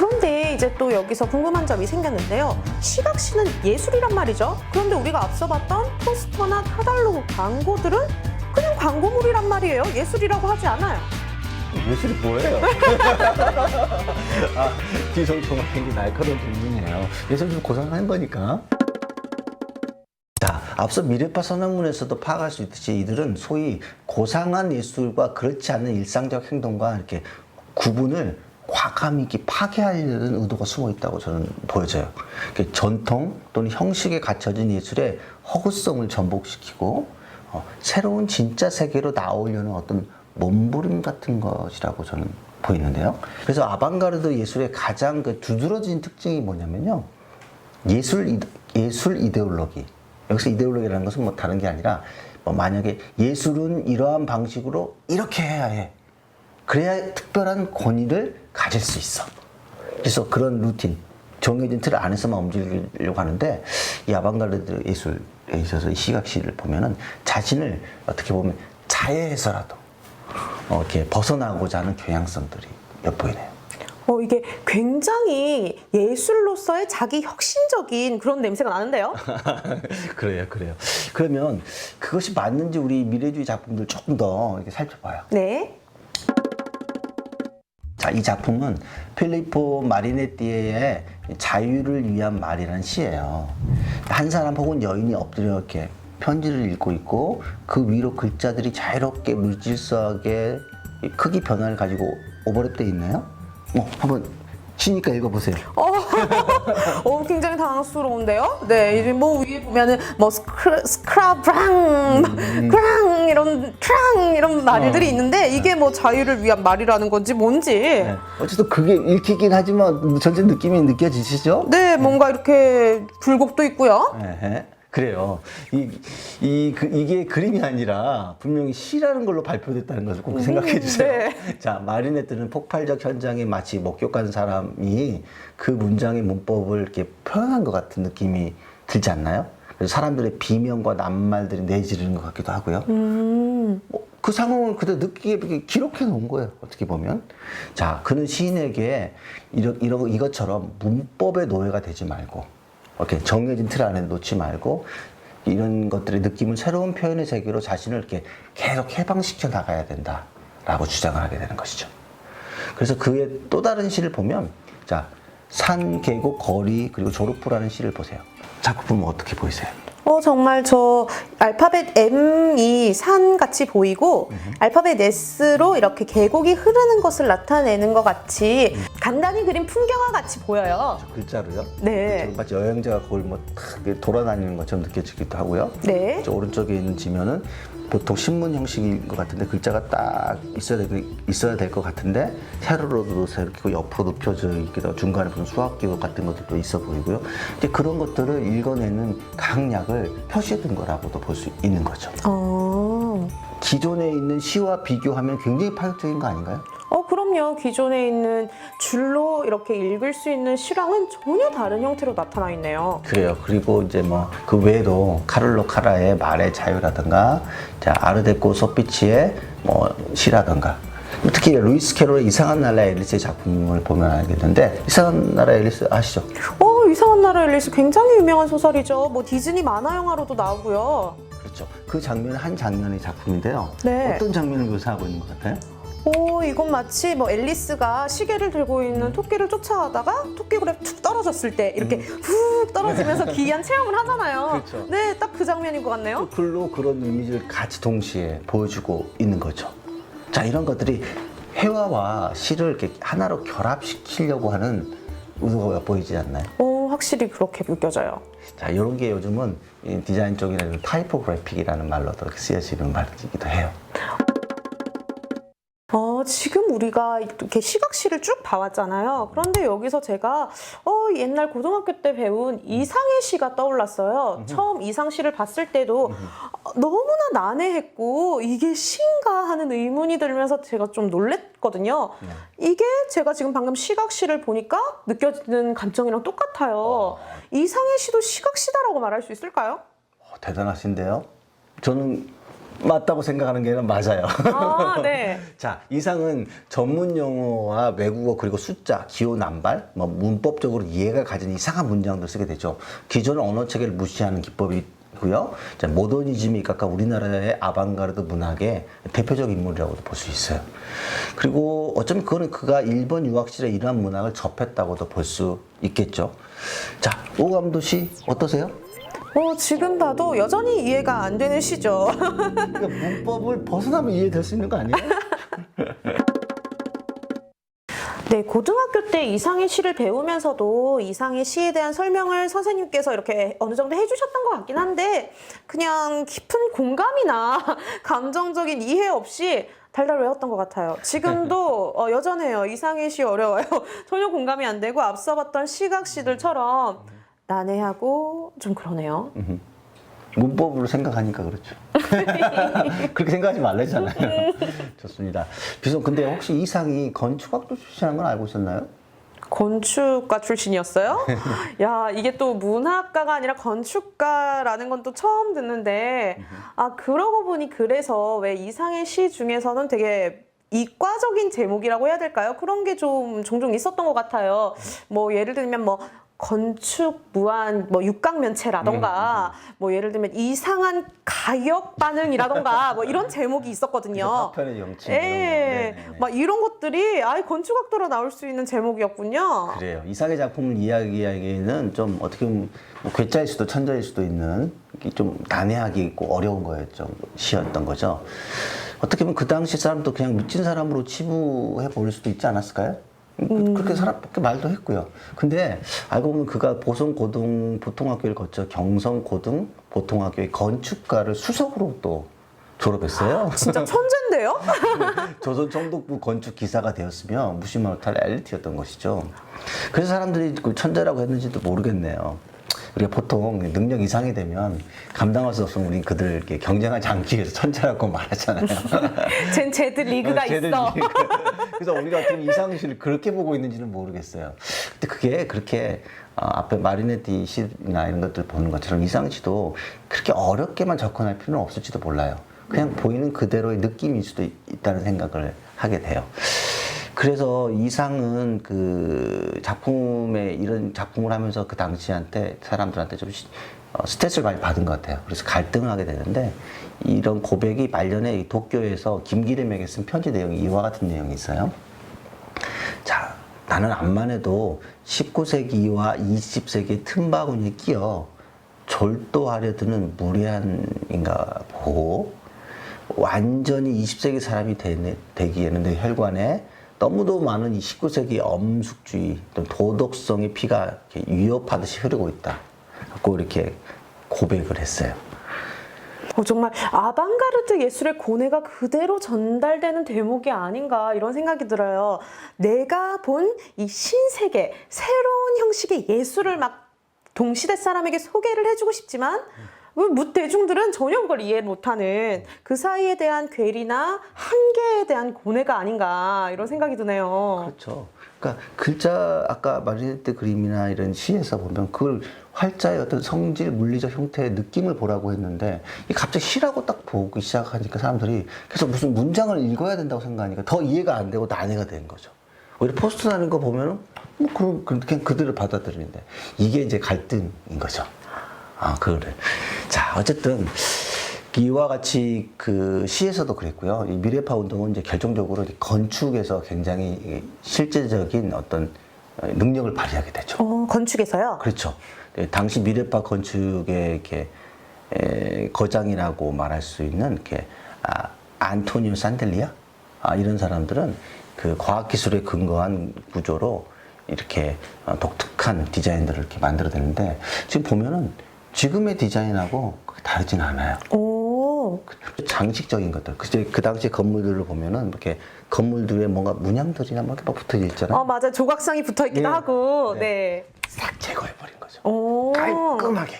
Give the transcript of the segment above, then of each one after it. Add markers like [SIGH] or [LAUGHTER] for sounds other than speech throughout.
그런데 이제 또 여기서 궁금한 점이 생겼는데요. 시각시는 예술이란 말이죠. 그런데 우리가 앞서 봤던 포스터나 카달로그 광고들은 그냥 광고물이란 말이에요. 예술이라고 하지 않아요. 예술이 뭐예요? [LAUGHS] 아, 뒤성통한 게 날카로운 질문이에요. 예술은 좀 고상한 거니까. 자, 앞서 미래파 선언문에서도 파악할 수 있듯이 이들은 소위 고상한 예술과 그렇지 않은 일상적 행동과 이렇게 구분을 과감히 이렇게 파괴하려는 의도가 숨어 있다고 저는 보여져요. 이렇게 전통 또는 형식에 갖춰진 예술의 허구성을 전복시키고 어, 새로운 진짜 세계로 나오려는 어떤 몸부림 같은 것이라고 저는 보이는데요. 그래서 아방가르드 예술의 가장 그 두드러진 특징이 뭐냐면요. 예술 이, 예술 이데올로기 여기서 이데올로기라는 것은 뭐 다른 게 아니라 뭐 만약에 예술은 이러한 방식으로 이렇게 해야 해 그래야 특별한 권위를 가질 수 있어 그래서 그런 루틴 정해진 틀 안에서만 움직이려고 하는데 이 아방가르드 예술에 있어서 이 시각시를 보면은 자신을 어떻게 보면 자해해서라도 어, 이렇게 벗어나고자 하는 경향성들이 엿보이네요. 어, 이게 굉장히 예술로서의 자기 혁신적인 그런 냄새가 나는데요. [LAUGHS] 그래요, 그래요. 그러면 그것이 맞는지 우리 미래주의 작품들 조금 더 이렇게 살펴봐요. 네. 자, 이 작품은 필리포 마리네띠의 자유를 위한 말이라는 시예요. 한 사람 혹은 여인이 엎드려 이렇게 편지를 읽고 있고 그 위로 글자들이 자유롭게 물질서하게 이 크기 변화를 가지고 오버랩돼 있나요? 어, 한번 쉬니까 읽어보세요. 어, 어, 굉장히 당황스러운데요. 네, 이제 뭐 위에 보면은 뭐 스크라, 스크라브랑, 크랑 이런 트랑 이런 말들이 있는데 이게 뭐 자유를 위한 말이라는 건지 뭔지. 네. 어쨌든 그게 읽히긴 하지만 전체 느낌이 느껴지시죠? 네, 뭔가 이렇게 굴곡도 있고요. 네, 그래요. 이, 이, 그, 이게 그림이 아니라 분명히 시라는 걸로 발표됐다는 것을 꼭 생각해 주세요. 네. [LAUGHS] 자, 마리네트는 폭발적 현장에 마치 목격한 사람이 그 문장의 문법을 이렇게 표현한 것 같은 느낌이 들지 않나요? 그래서 사람들의 비명과 낱말들이 내지르는 것 같기도 하고요. 음, 뭐, 그 상황을 그대로 느끼게 기록해 놓은 거예요. 어떻게 보면. 자, 그는 시인에게 이러, 이러, 이것처럼 문법의 노예가 되지 말고, 이렇게 정해진 틀 안에 놓지 말고, 이런 것들의 느낌을 새로운 표현의 세계로 자신을 이렇게 계속 해방시켜 나가야 된다라고 주장을 하게 되는 것이죠. 그래서 그의 또 다른 시를 보면, 자, 산, 계곡, 거리, 그리고 졸업부라는 시를 보세요. 작품 보면 어떻게 보이세요? 어, 정말 저 알파벳 M이 산 같이 보이고 알파벳 S로 이렇게 계곡이 흐르는 것을 나타내는 것 같이 간단히 그린 풍경화 같이 보여요. 글자로요? 네. 마치 여행자가 그걸 뭐탁 돌아다니는 것처럼 느껴지기도 하고요. 네. 저 오른쪽에 있는 지면은 보통 신문 형식인 것 같은데 글자가 딱 있어야 될, 있어야 될 것 같은데 세로로도 이렇게 옆으로 눕혀져 있기도 하고 중간에 무슨 수학기호 같은 것들도 있어 보이고요. 이제 그런 것들을 읽어내는 강약을 표시해둔 거라고도 볼 수 있는 거죠. 어. 기존에 있는 시와 비교하면 굉장히 파격적인 거 아닌가요? 어, 그럼요. 기존에 있는 줄로 이렇게 읽을 수 있는 시랑은 전혀 다른 형태로 나타나 있네요. 그래요. 그리고 이제 뭐 그 외에도 카를로 카라의 말의 자유라든가, 자 아르데코 소피치의 뭐 시라든가, 특히 루이스 캐롤의 이상한 나라 앨리스의 작품을 보면 알겠는데 이상한 나라 앨리스 아시죠? 어, 이상한 나라 앨리스 굉장히 유명한 소설이죠. 뭐 디즈니 만화 영화로도 나오고요. 그렇죠. 그 장면 한 장면의 작품인데요. 네. 어떤 장면을 묘사하고 있는 것 같아요? 오, 이건 마치 뭐 앨리스가 시계를 들고 있는 토끼를 쫓아가다가 토끼굴에 툭 떨어졌을 때 이렇게 훅 떨어지면서 기이한 체험을 하잖아요. 그렇죠. 네, 딱 그 장면인 것 같네요. 글로 그런 이미지를 같이 동시에 보여주고 있는 거죠. 자, 이런 것들이 회화와 시를 이렇게 하나로 결합시키려고 하는 의도가 보이지 않나요? 오, 확실히 그렇게 느껴져요. 자, 이런 게 요즘은 이 디자인 쪽이나 타이포그래픽이라는 말로도 이렇게 쓰여지는 말이기도 해요. 어, 지금 우리가 이렇게 시각시를 쭉 봐왔잖아요. 그런데 여기서 제가 어, 옛날 고등학교 때 배운 이상의 시가 떠올랐어요. 처음 이상시를 봤을 때도 어, 너무나 난해했고 이게 시인가 하는 의문이 들면서 제가 좀 놀랬거든요. 이게 제가 지금 방금 시각시를 보니까 느껴지는 감정이랑 똑같아요. 이상의 시도 시각시다라고 말할 수 있을까요? 어, 대단하신데요? 저는 맞다고 생각하는 게 맞아요. 아, 네. [LAUGHS] 자, 이상은 전문 용어와 외국어 그리고 숫자, 기호 남발, 뭐 문법적으로 이해가 가진 이상한 문장들 쓰게 되죠. 기존 언어 체계를 무시하는 기법이 고요. 자, 모더니즘이 각각 우리나라의 아방가르드 문학의 대표적 인물이라고도 볼 수 있어요. 그리고 어쩌면 그거는 그가 일본 유학 시절에 이러한 문학을 접했다고도 볼 수 있겠죠. 자, 오감도 씨 어떠세요? 어, 지금 봐도 여전히 이해가 안 되는 시죠. 그러니까 문법을 벗어나면 이해될 수 있는 거 아니에요? [LAUGHS] 네, 고등학교 때 이상의 시를 배우면서도 이상의 시에 대한 설명을 선생님께서 이렇게 어느 정도 해주셨던 것 같긴 한데, 그냥 깊은 공감이나 [LAUGHS] 감정적인 이해 없이 달달 외웠던 것 같아요. 지금도 [LAUGHS] 어, 여전해요. 이상의 시 어려워요. [LAUGHS] 전혀 공감이 안 되고 앞서 봤던 시각 시들처럼 난해하고 좀 그러네요. 문법으로 생각하니까 그렇죠. [LAUGHS] 그렇게 생각하지 말래잖아요. 좋습니다. 비송 근데 혹시 이상이 건축학도 출신한 건 알고 있었나요? 건축가 출신이었어요? 야, 이게 또 문학가가 아니라 건축가라는 건 또 처음 듣는데, 아, 그러고 보니 그래서 왜 이상의 시 중에서는 되게 이과적인 제목이라고 해야 될까요? 그런 게 좀 종종 있었던 것 같아요. 뭐, 예를 들면 뭐, 건축 무한 뭐 육각면체라던가 뭐 예를 들면 이상한 가역 반응이라던가 [LAUGHS] 뭐 이런 제목이 있었거든요. 편의 정치. 예, 막 이런 것들이 아예 건축학도로 나올 수 있는 제목이었군요. 그래요. 이상의 작품을 이야기하기에는 좀 어떻게 보면 뭐 괴짜일 수도 천자일 수도 있는 이게 좀 난해하게 있고 어려운 거였죠. 시였던 거죠. 어떻게 보면 그 당시 사람도 그냥 미친 사람으로 치부해 버릴 수도 있지 않았을까요? 그- 사람 그렇게 말도 했고요. 근데 알고 보면 그가 보성 고등 보통학교를 거쳐 경성 고등 보통학교의 건축가를 수석으로 또 졸업했어요. 진짜 천재인데요? [LAUGHS] 조선 총독부 건축 기사가 되었으며 무시만 못할 엘리트였던 것이죠. 그래서 사람들이 그 천재라고 했는지도 모르겠네요. 우리가 보통 능력 이상이 되면 감당할 수 없으면 우린 그들에게 경쟁하지 않기 위해서 천재라고 말하잖아요. [LAUGHS] 쟨 쟤들 리그가 쟤들 있어. 리그. 그래서 우리가 어떻게 이상실을 그렇게 보고 있는지는 모르겠어요. 근데 그게 그렇게 어, 앞에 마리네티 시나 이런 것들 보는 것처럼 이상시도 그렇게 어렵게만 접근할 필요는 없을지도 몰라요. 그냥 보이는 그대로의 느낌일 수도 있, 있다는 생각을 하게 돼요. 그래서 이상은 그 작품에 이런 작품을 하면서 그 당시한테 사람들한테 좀 스트레스를 많이 받은 것 같아요. 그래서 갈등을 하게 되는데 이런 고백이 말년에 이 도쿄에서 김기림에게 쓴 편지 내용이 이와 같은 내용이 있어요. 자, 나는 암만 해도 19세기와 20세기의 틈바구니에 끼어 졸도하려 드는 무례한 인가 보고 완전히 20세기 사람이 되, 되기에는 내 혈관에 너무도 많은 이 19세기 엄숙주의 또 도덕성의 피가 위협하듯이 흐르고 있다. 고 이렇게 고백을 했어요. 어, 정말 아방가르드 예술의 고뇌가 그대로 전달되는 대목이 아닌가 이런 생각이 들어요. 내가 본 이 신세계, 새로운 형식의 예술을 막 동시대 사람에게 소개를 해주고 싶지만 왜 무대중들은 전혀 그걸 이해 못하는 그 사이에 대한 괴리나 한계에 대한 고뇌가 아닌가 이런 생각이 드네요. 그렇죠. 그러니까 글자 아까 마리네트 그림이나 이런 시에서 보면 그걸 활자의 어떤 성질, 물리적 형태의 느낌을 보라고 했는데 갑자기 시라고 딱 보기 시작하니까 사람들이 그래서 무슨 문장을 읽어야 된다고 생각하니까 더 이해가 안 되고 난해가 되는 거죠. 오히려 포스트 나는 거 보면은 뭐 그런 그- 그냥 그대로 받아들이는데 이게 이제 갈등인 거죠. 아, 그거를. 자, 어쨌든 이와 같이 그 시에서도 그랬고요. 이 미래파 운동은 이제 결정적으로 이제 건축에서 굉장히 이 실제적인 어떤 어, 능력을 발휘하게 되죠. 어, 건축에서요? 그렇죠. 네, 당시 미래파 건축의 이렇게 에, 거장이라고 말할 수 있는 이렇게 아, 안토니오 산델리아 아, 이런 사람들은 그 과학 기술에 근거한 구조로 이렇게 어, 독특한 디자인들을 이렇게 만들어내는데 지금 보면은 지금의 디자인하고 다르진 않아요. 오, 장식적인 것들. 그, 그 당시 건물들을 보면은 이렇게 건물들에 뭔가 문양들이나 막 이렇게 막 붙어 있잖아요. 어, 맞아. 조각상이 붙어 있기도 네. 하고, 네. 네. 싹 제거해 버린 거죠. 오. 깔끔하게.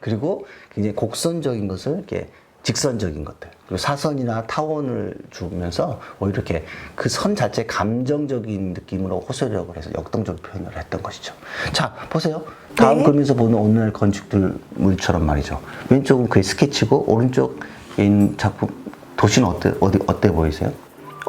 그리고 굉장히 곡선적인 것을 이렇게 직선적인 것들. 그리고 사선이나 타원을 주면서 오히려 이렇게 그 선 자체 감정적인 느낌으로 호소력을 해서 역동적 표현을 했던 것이죠. 자, 보세요. 다음 네. 그림에서 보는 오늘날 건축들 물처럼 말이죠. 왼쪽은 그의 스케치고 오른쪽 인 작품 도시는 어때 어디 어때 보이세요?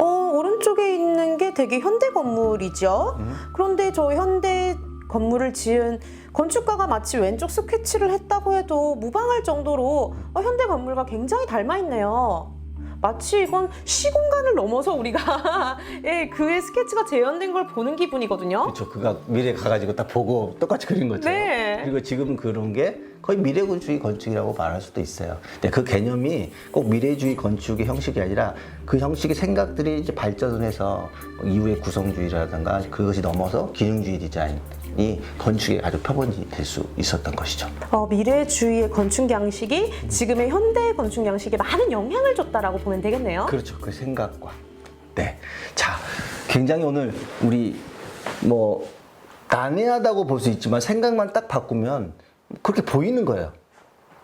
어, 오른쪽에 있는 게 되게 현대 건물이죠. 그런데 저 현대 건물을 지은 건축가가 마치 왼쪽 스케치를 했다고 해도 무방할 정도로 어, 현대 건물과 굉장히 닮아 있네요. 마치 이건 시공간을 넘어서 우리가 [LAUGHS] 예, 그의 스케치가 재현된 걸 보는 기분이거든요. 그렇죠. 그가 미래 가가지고 딱 보고 똑같이 그린 거죠. 네. 그리고 지금 그런 게 거의 미래주의 건축이라고 말할 수도 있어요. 근데 그 개념이 꼭 미래주의 건축의 형식이 아니라 그 형식의 생각들이 이제 발전을 해서 이후의 구성주의라든가 그것이 넘어서 기능주의 디자인 이 건축에 아주 표본이 될 수 있었던 것이죠. 어, 미래주의의 건축 양식이 지금의 현대 건축 양식에 많은 영향을 줬다라고 보면 되겠네요. 그렇죠. 그 생각과. 네. 자, 굉장히 오늘 우리 뭐 난해하다고 볼 수 있지만 생각만 딱 바꾸면 그렇게 보이는 거예요.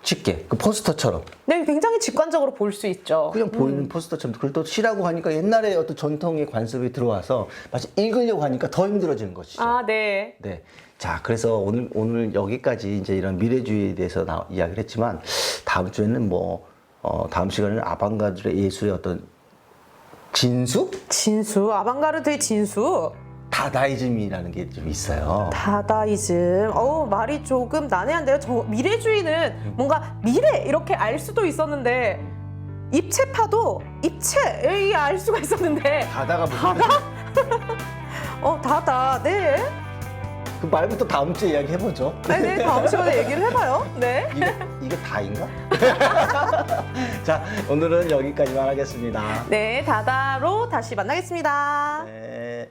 쉽게. 그 포스터처럼. 네, 굉장히 직관적으로 볼 수 있죠. 그냥 보이는 포스터처럼. 그리고 또 시라고 하니까 옛날에 어떤 전통의 관습이 들어와서 마치 읽으려고 하니까 더 힘들어지는 것이죠. 아, 네. 네. 자, 그래서 오늘, 오늘 여기까지 이제 이런 미래주의에 대해서 나, 이야기를 했지만, 다음 주에는 뭐, 어, 다음 시간에는 아방가드의 예술의 어떤 진수? 진수, 아방가르드의 진수, 다다이즘이라는 게 좀 있어요. 다다이즘. 어우, 말이 조금 난해한데요. 저 미래주의는 뭔가 미래 이렇게 알 수도 있었는데 입체파도 입체 이알 수가 있었는데 다다가 무슨 [LAUGHS] 어 다다 네. 그 말부터 다음 주에 이야기 해보죠. 네 네 다음 시간에 얘기를 해봐요. 네. 이게, 이게 다인가? [LAUGHS] 자, 오늘은 여기까지만 하겠습니다. 네 다다로 다시 만나겠습니다. 네.